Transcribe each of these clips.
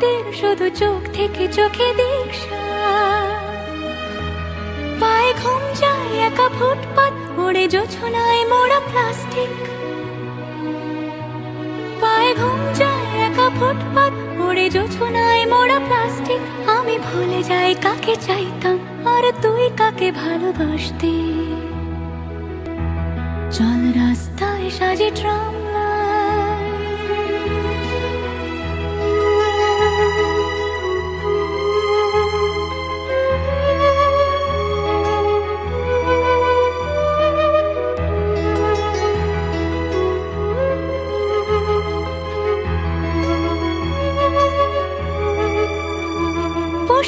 রাতের শুধু চোখ থেকে চোখে পায়ে ঘুম যায় একা ফুটপাত জোছনায় মোড়া প্লাস্টিক। পায়ে ঘুম যায় একা ফুটপাত, ওড়ে জোছনায় মোড়া প্লাস্টিক। আমি ভুলে যাই কাকে চাইতাম, আর তুই কাকে ভালোবাসতি? চল রাস্তায় সাজে ট্রাম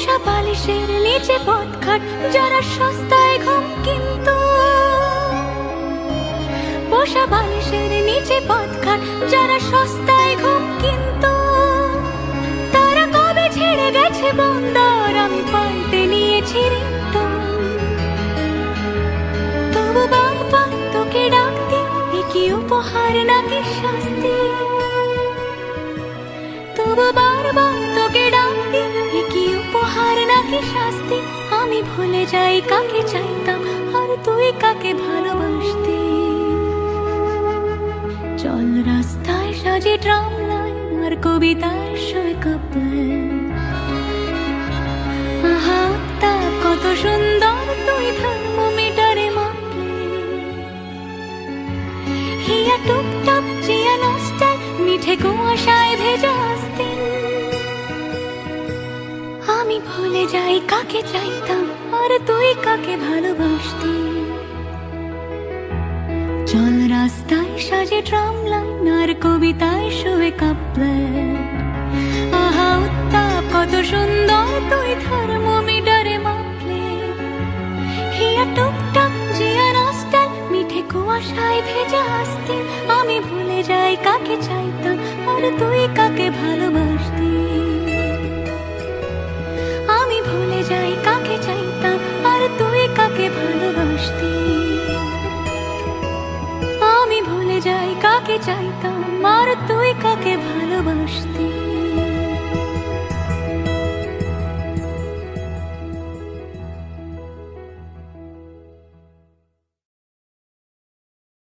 পোষা বালিশের নিচে পথঘাট, যারা সস্তায় ঘুম কিন্তু। পোষা বালিশের নিচে পথঘাট, যারা সস্তায় ঘুম কিন্তু। তারা কবে ছেড়ে গেছে বন্দর? আমি পাল্টে নিয়েছি তবু বারবার তোকে ডাকতে কি উপহার নাকি শাস্তি? তবু বারবার ডাকতে কি নাকি শাস্তি? আমি ভুলে যাই, কাকে চাইতাম? আর তুই কাকে ভালোবাসতি? চল রাস্তায় সাজে ট্রাম লাইন, আর কবিতায় সই কাপলেন আহা কত সুন্দর তুই থার্মোমিটারে মাপলে। হিয়া টুকটাপ জিয়া নস্টাল, মিঠে কুয়াশায় ভেজা ভুলে যাই, কাকে চাইতাম? আর তুই কাকে ভালোবাসতি? চল রাস্তায় সাজে ট্রাম লাইন, আর কবিতায় শুয়ে কাপলেন আহা, উত্তাপ, কত সুন্দর তুই থার্মোমিটারে মাপলে। হিয়া টুকটাক জিয়া নস্টাল মিঠে কুয়াশায় ভেজা আসতে। আমি ভুলে যাই, কাকে চাইতাম? আর তুই কাকে ভালোবাসতি? যাই কাকে চাইতাম? আর তুই কাকে ভালোবাসতি?